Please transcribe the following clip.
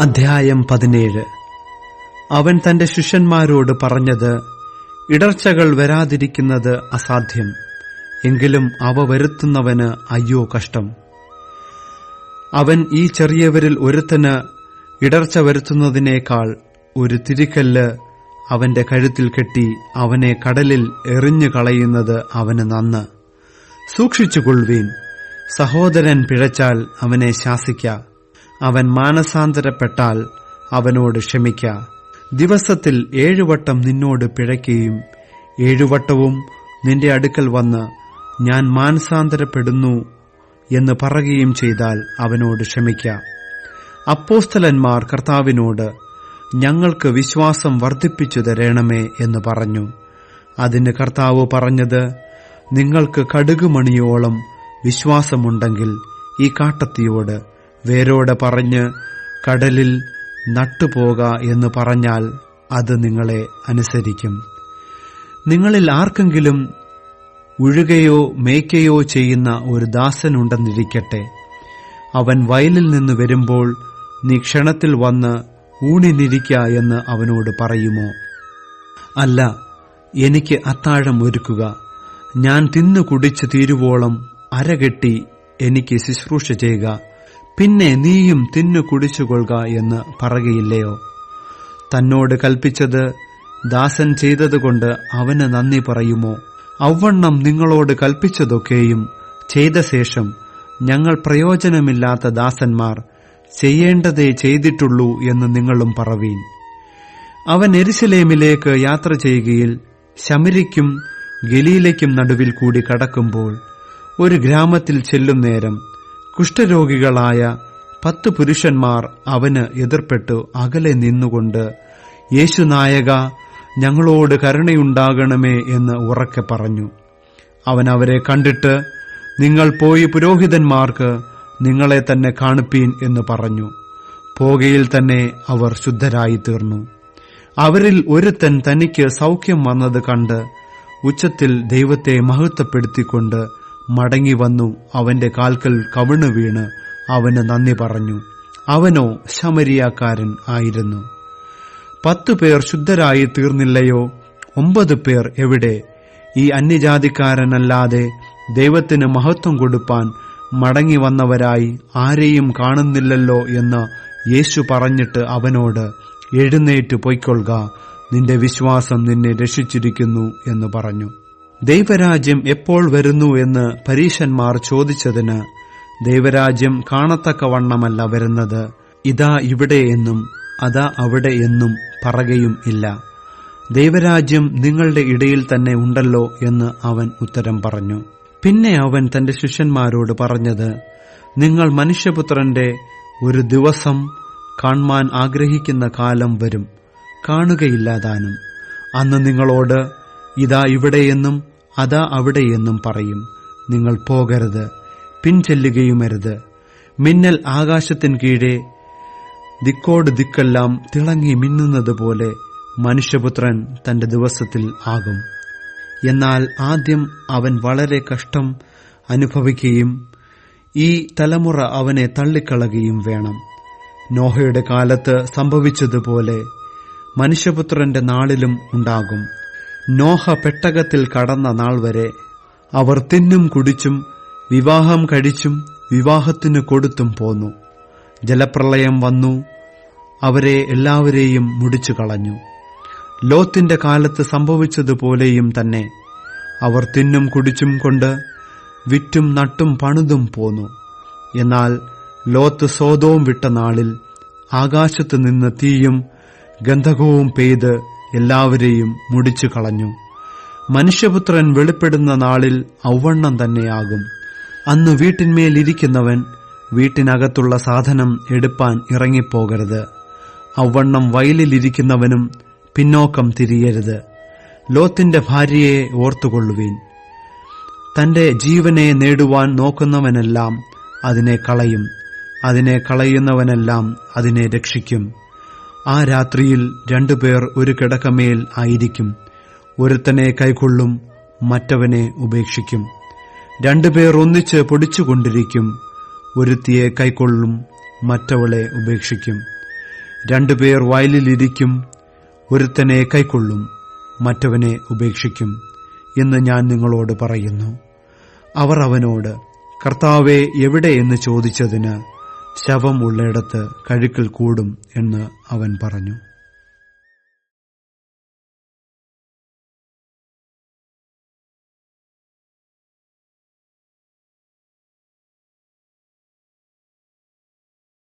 അധ്യായം പതിനേഴ്. അവൻ തന്റെ ശിഷ്യന്മാരോട് പറഞ്ഞത് ഇടർച്ചകൾ വരാതിരിക്കുന്നത് അസാധ്യം എങ്കിലും അവ വരുത്തുന്നവന് അയ്യോ കഷ്ടം. അവൻ ഈ ചെറിയവരിൽ ഒരുത്തന് ഇടർച്ച വരുത്തുന്നതിനേക്കാൾ ഒരു തിരിക്കല്ല് അവന്റെ കഴുത്തിൽ കെട്ടി അവനെ കടലിൽ എറിഞ്ഞു കളയുന്നത് അവന് നന്ന്. സൂക്ഷിച്ചുകൊള്ളുവീൻ സഹോദരൻ പിഴച്ചാൽ അവനെ ശാസിക്ക. അവൻ മാനസാന്തരപ്പെട്ടാൽ അവനോട് ക്ഷമിക്ക. ദിവസത്തിൽ ഏഴുവട്ടം നിന്നോട് പിഴയ്ക്കുകയും ഏഴുവട്ടവും നിന്റെ അടുക്കൽ വന്ന് ഞാൻ മാനസാന്തരപ്പെടുന്നു എന്ന് പറയുകയും ചെയ്താൽ അവനോട് ക്ഷമിക്ക. അപ്പോസ്തലന്മാർ കർത്താവിനോട് ഞങ്ങൾക്ക് വിശ്വാസം വർദ്ധിപ്പിച്ചു തരണമേ എന്ന് പറഞ്ഞു. അതിന് കർത്താവ് പറഞ്ഞത് നിങ്ങൾക്ക് കടുകുമണിയോളം വിശ്വാസമുണ്ടെങ്കിൽ ഈ കാട്ടത്തിയോട് വേരോടെ പറഞ്ഞ് കടലിൽ നട്ടുപോക എന്ന് പറഞ്ഞാൽ അത് നിങ്ങളെ അനുസരിക്കും. നിങ്ങളിൽ ആർക്കെങ്കിലും ഉഴുകയോ മേയ്ക്കയോ ചെയ്യുന്ന ഒരു ദാസനുണ്ടെന്നിരിക്കട്ടെ. അവൻ വയലിൽ നിന്ന് വരുമ്പോൾ നീ ക്ഷണത്തിൽ വന്ന് ഊണിനിരിക്ക എന്ന് അവനോട് പറയുമോ? അല്ല എനിക്ക് അത്താഴം ഒരുക്കുക. ഞാൻ തിന്നു കുടിച്ചു തീരുവോളം അരകെട്ടി എനിക്ക് ശുശ്രൂഷ ചെയ്യുക. പിന്നെ നീയും തിന്നു കുടിച്ചുകൊള്ളുക എന്ന് പറയുകയില്ലയോ? തന്നോട് കൽപ്പിച്ചത് ദാസൻ ചെയ്തതുകൊണ്ട് അവന് നന്ദി പറയുമോ? ഔവണ്ണം നിങ്ങളോട് കൽപ്പിച്ചതൊക്കെയും ചെയ്ത ശേഷം ഞങ്ങൾ പ്രയോജനമില്ലാത്ത ദാസന്മാർ ചെയ്യേണ്ടതേ ചെയ്തിട്ടുള്ളൂ എന്ന് നിങ്ങളും പറവീൻ. അവൻ എരിശിലേമിലേക്ക് യാത്ര ചെയ്യുകയിൽ ശമരിക്കും ഗലീലയ്ക്കും നടുവിൽ കൂടി കടക്കുമ്പോൾ ഒരു ഗ്രാമത്തിൽ ചെല്ലും നേരം കുഷ്ഠരോഗികളായ പത്ത് പുരുഷന്മാർ അവന് എതിർപ്പെട്ടു അകലെ നിന്നുകൊണ്ട് യേശുനായക ഞങ്ങളോട് കരുണയുണ്ടാകണമേ എന്ന് ഉറക്കെ പറഞ്ഞു. അവൻ അവരെ കണ്ടിട്ട് നിങ്ങൾ പോയി പുരോഹിതന്മാർക്ക് നിങ്ങളെ തന്നെ കാണിപ്പീൻ എന്ന് പറഞ്ഞു. പോകയിൽ തന്നെ അവർ ശുദ്ധരായി തീർന്നു അവരിൽ ഒരുത്തൻ തനിക്ക് സൗഖ്യം വന്നത് കണ്ട് ഉച്ചത്തിൽ ദൈവത്തെ മഹത്വപ്പെടുത്തിക്കൊണ്ട് മടങ്ങി വന്നു അവന്റെ കാൽക്കൽ കവിണു വീണ് അവന് നന്ദി പറഞ്ഞു. അവനോ ശമരിയാക്കാരൻ ആയിരുന്നു. പത്തു പേർ ശുദ്ധരായി തീർന്നില്ലയോ? ഒമ്പത് പേർ എവിടെ? ഈ അന്യജാതിക്കാരനല്ലാതെ ദൈവത്തിന് മഹത്വം കൊടുപ്പാൻ മടങ്ങി വന്നവരായി ആരെയും കാണുന്നില്ലല്ലോ എന്ന് യേശു പറഞ്ഞിട്ട് അവനോട് എഴുന്നേറ്റ് പൊയ്ക്കൊള്ളുക. നിന്റെ വിശ്വാസം നിന്നെ രക്ഷിച്ചിരിക്കുന്നു എന്ന് പറഞ്ഞു. ദൈവരാജ്യം എപ്പോൾ വരുന്നു എന്ന് പരീശന്മാർ ചോദിച്ചതിന് ദൈവരാജ്യം കാണത്തക്കവണ്ണമല്ല വരുന്നത്. ഇതാ ഇവിടെ എന്നും അതാ അവിടെ എന്നും പറയുകയും ഇല്ല. ദൈവരാജ്യം നിങ്ങളുടെ ഇടയിൽ തന്നെ ഉണ്ടല്ലോ എന്ന് അവൻ ഉത്തരം പറഞ്ഞു. പിന്നെ അവൻ തന്റെ ശിഷ്യന്മാരോട് പറഞ്ഞത് നിങ്ങൾ മനുഷ്യപുത്രന്റെ ഒരു ദിവസം കാണാൻ ആഗ്രഹിക്കുന്ന കാലം വരും. കാണുകയില്ലാതാനും അന്ന് നിങ്ങളോട് ഇതാ ഇവിടെയെന്നും അതാ അവിടെയെന്നും പറയും. നിങ്ങൾ പോകരുത് പിൻചെല്ലുകയുമരുത്. മിന്നൽ ആകാശത്തിൻ കീഴെ ദിക്കോട് ദിക്കെല്ലാം തിളങ്ങി മിന്നുന്നത് പോലെ മനുഷ്യപുത്രൻ തന്റെ ദിവസത്തിൽ ആകും. എന്നാൽ ആദ്യം അവൻ വളരെ കഷ്ടം അനുഭവിക്കുകയും ഈ തലമുറ അവനെ തള്ളിക്കളയുകയും വേണം. നോഹയുടെ കാലത്ത് സംഭവിച്ചതുപോലെ മനുഷ്യപുത്രന്റെ നാളിലും ഉണ്ടാകും. നോഹ പെട്ടകത്തിൽ കടന്ന നാൾ വരെ അവർ തിന്നും കുടിച്ചും വിവാഹം കഴിച്ചും വിവാഹത്തിന് കൊടുത്തും പോന്നു. ജലപ്രളയം വന്നു. അവരെ എല്ലാവരെയും മുടിച്ചു കളഞ്ഞു. ലോത്തിന്റെ കാലത്ത് സംഭവിച്ചതുപോലെയും തന്നെ അവർ തിന്നും കുടിച്ചും കൊണ്ട് വിറ്റും നട്ടും പണിതും പോന്നു. എന്നാൽ ലോത്ത് സോതവും വിട്ട നാളിൽ ആകാശത്ത് നിന്ന് തീയും ഗന്ധകവും പെയ്ത് എല്ലാവരെയും മുടിച്ചു കളഞ്ഞു. മനുഷ്യപുത്രൻ വെളിപ്പെടുന്ന നാളിൽ ഔവണ്ണം തന്നെയാകും. അന്ന് വീട്ടിന്മേലിരിക്കുന്നവൻ വീട്ടിനകത്തുള്ള സാധനം എടുപ്പാൻ ഇറങ്ങിപ്പോകരുത്. ഔവണ്ണം വയലിലിരിക്കുന്നവനും പിന്നോക്കം തിരിയരുത്. ലോത്തിന്റെ ഭാര്യയെ ഓർത്തുകൊള്ളുവീൻ. തന്റെ ജീവനെ നേടുവാൻ നോക്കുന്നവനെല്ലാം അതിനെ കളയും. അതിനെ കളയുന്നവനെല്ലാം അതിനെ രക്ഷിക്കും. ആ രാത്രിയിൽ രണ്ടുപേർ ഒരു കിടക്കമേൽ ആയിരിക്കും. ഒരുത്തനെ കൈക്കൊള്ളും മറ്റവനെ ഉപേക്ഷിക്കും. രണ്ടുപേർ ഒന്നിച്ച് പൊടിച്ചുകൊണ്ടിരിക്കും. ഒരുത്തിയെ കൈക്കൊള്ളും മറ്റവളെ ഉപേക്ഷിക്കും. രണ്ടുപേർ വയലിലിരിക്കും. ഒരുത്തനെ കൈക്കൊള്ളും മറ്റവനെ ഉപേക്ഷിക്കും എന്ന് ഞാൻ നിങ്ങളോട് പറയുന്നു. അവർ അവനോട് കർത്താവെ എവിടെ? എന്ന് ചോദിച്ചതിന് ശവം ഉള്ളയിടത്ത് കഴുക്കിൽ കൂടും എന്ന് അവൻ പറഞ്ഞു.